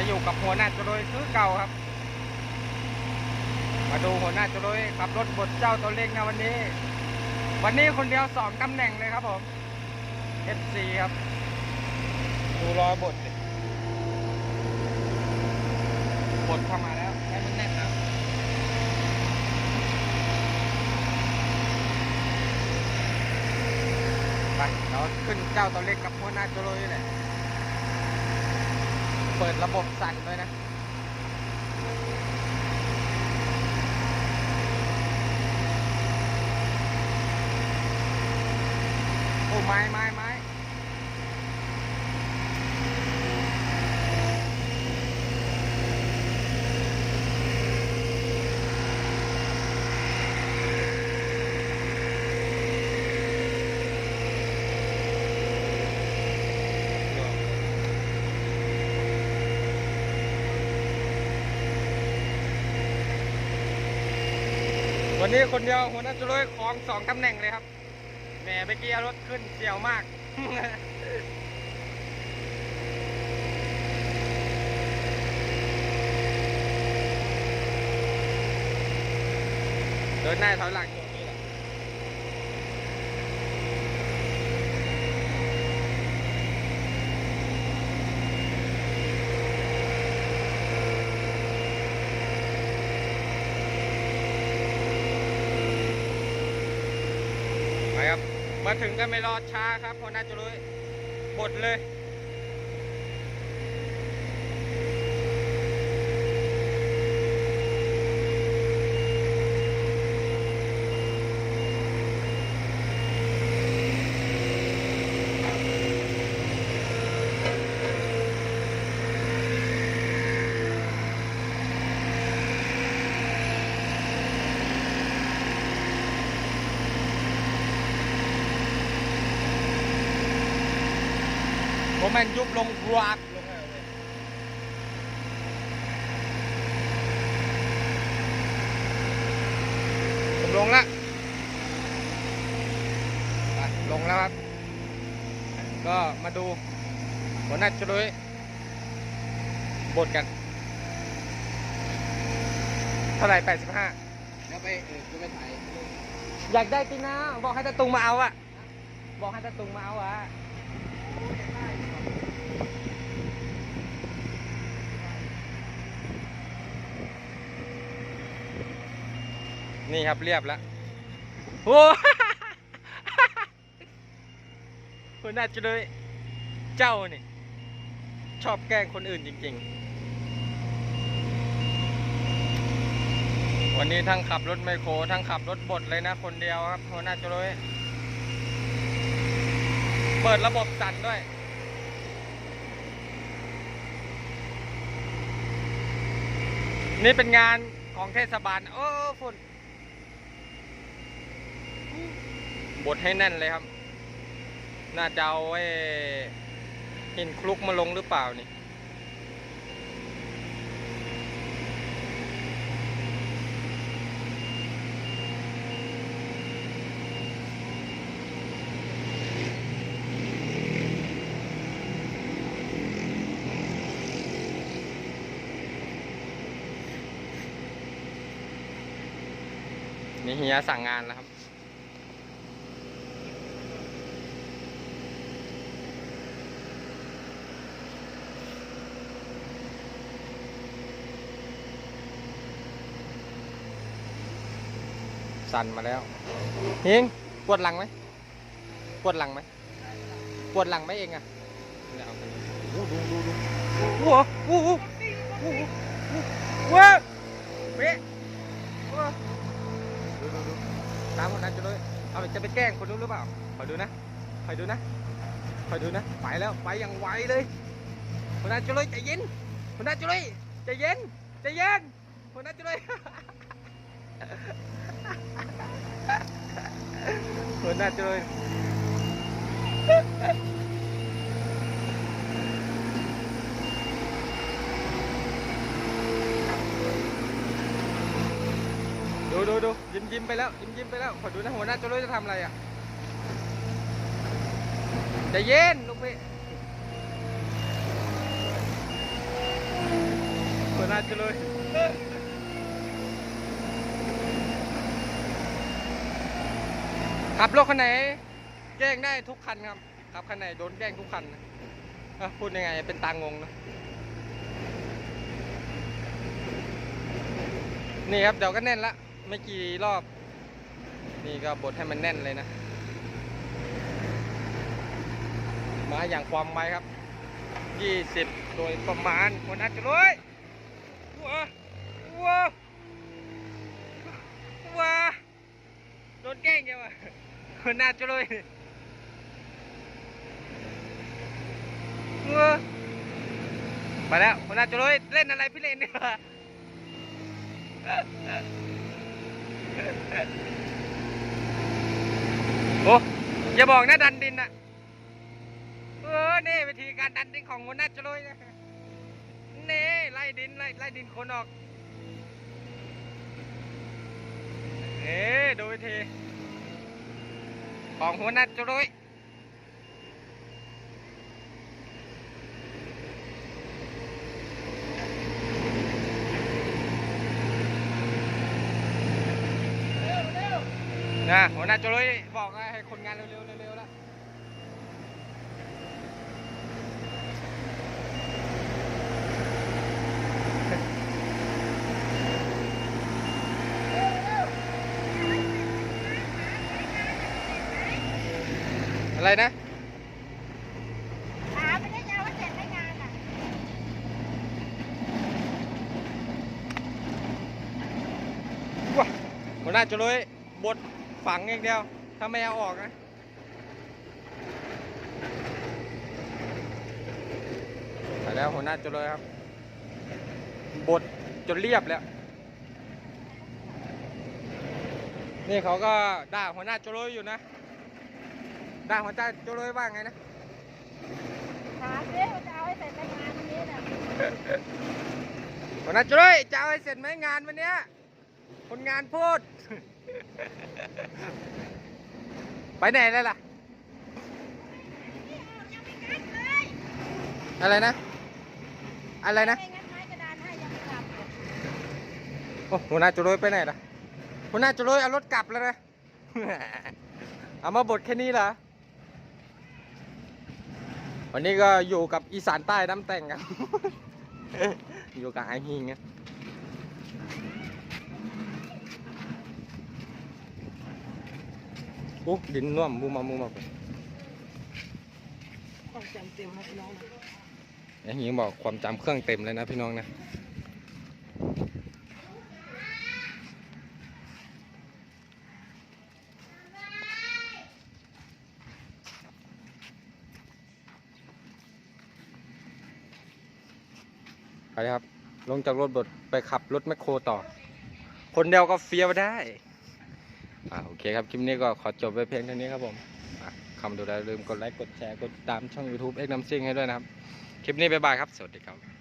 มาอยู่กับหัวหน้าจรวยคือเก่าครับ มาดูหัวหน้าจรวยขับรถบดเจ้าตัวเล็กนะวันนี้ วันนี้คนเดียวสองตำแหน่งเลยครับผม FC ครับ ดูรอยบดดิบดเข้ามาแล้วให้มันแน่นนะไปเราขึ้นเจ้าตัวเล็กกับหัวหน้าจรวยนี่แหละ เปิดระบบสั่นด้วยนะโอ้ไม่ไม่ไม่ วันนี้คนเดียวหัวหน้าจุลยของสองตำแหน่งเลยครับ แหมเมื่อกี้รถขึ้นเสียวมาก เดินหน้าถอยหลังอยู่นี่แหละไป ครับ มาถึงก็ไม่รอช้าครับพอน่าจะรู้บดเลย แม่นยุบลงรากลงเลยผมลงละลงแล้วครับ ก็มาดูหัวหน้าจุลุยบดกัน เท่าไหร่85แล้วไปเออจะไปถ่ายอยากได้จริงนะ บอกให้ตาตุงมาเอาอะบอกให้ตาตุงมาเอาอะ นี่ครับเรียบแล้วโอ้คุณน่าจะเลยเจ้านี่ ชอบแกล้งคนอื่นจริง ๆ วันนี้ทั้งขับรถไมโครทั้งขับรถบดเลยนะ คนเดียวครับหัวหน้าจะเลยเปิดระบบสั่นด้วยนี่เป็นงานของเทศบาล โอ้ฝุ่น บดให้แน่นเลยครับ น่าจะเอาไอ้หินคลุกมาลงหรือเปล่านี่นี่เฮียสั่งงานแล้วครับ สั่นมาแล้วเฮงปวดหลังไหมปวดหลังไหมปวดหลังไหมเองอะดูดูดูดูว้าวว้าวว้าวเป๊ะว้าวดูดูดูตามคนนั้นจะเลยเอาไปจะไปแกล้งคนนู้นหรือเปล่าคอยดูนะคอยดูนะคอยดูนะไปแล้วไปอย่างไวเลยคนนั้นจะเลยใจเย็นคนนั้นจะเลยใจเย็นใจเย็นคนนั้นจะเลย หัวหน้าจะเลยดูดูดูยิ้มยิ้มไปแล้วยิ้มยิ้มไปแล้วขอดูนะหัวหน้าจะเลยจะทำอะไรอะใจเย็นลูกพี่หัวหน้าจะเลย ขับรถคันไหนแกล้งได้ทุกคันครับขับคันไหนโดนแกล้งทุกคันนะพูดยังไงเป็นตางงนะนี่ครับเดี๋ยวก็แน่นละไม่กี่รอบ นี่ก็บดให้มันแน่นเลยนะ มาอย่างความไวครับ20โดยประมาณคนอาจจะรวยว้าว้าว้าโดนแกล้งยังวะ คนอาจะรวยว้าแล้วคนอาจะรวยเล่นอะไรพี่เล่นเนี่ยวะโอ้อย่าบอกนะดันดินอะเออนี่วิธีการดันดินของคนอาจะรวยนะเน่ไล่ดินไล่ไล่ดินคนออกเอ๊ดู ของหัวหน้าจุ้ยนะหัวหน้าจุ้ยบอกให้คนงานเร็วๆเร็วๆแล้ว อะไรนะถามไม่ได้จะเอาไว้เสร็จไม่งานอะว้าหัวหน้าจะเลยบดฝังอย่างเดียว ถ้าไม่เอาออกนะไปแล้วหัวหน้าจะเลยครับ บดจนเรียบแล้ว นี่เขาก็ด่าหัวหน้าจะเลยอยู่นะ ด่าหัวหน้าจะเลยว่าไงนะ ถามดิว่าจะเอาไว้เสร็จไม่งานวันนี้น่ะหัวหน้าจะเลยจะเอาให้เสร็จไหมงานวันเนี้ยคนงานพูด ไปไหนเลยล่ะยังไม่งัดเลยอะไรนะ อะไรนะ ไม่งัดไม้กระดานให้ยังไม่กลับเลยโอ้หัวหน้าจุโรยไปไหนล่ะหัวหน้าจุโรยเอารถกลับแล้วนะ เอามาบดแค่นี้เหรอ วันนี้ก็อยู่กับอีสานใต้น้ำแต่งครับอยู่กับไอฮิงนะโอ้ดินน่วมมูมามูมาต้องจำเต็มให้พี่น้องนะไอฮิงบอกความจำเครื่องเต็มเลยนะพี่น้องนะ เลยครับ ลงจากรถบดไปขับรถแมคโครต่อ คนเดียวก็เฟี้ยวได้อ่าโอเคครับ คลิปนี้ก็ขอจบไปเพียงเท่านี้ครับผมอะคำดูแลลืมกดไลค์ กดแชร์ กดติดตามช่อง YouTube เอ็กน้ำซิ่งให้ด้วยนะครับ คลิปนี้บ๊ายบายครับ สวัสดีครับ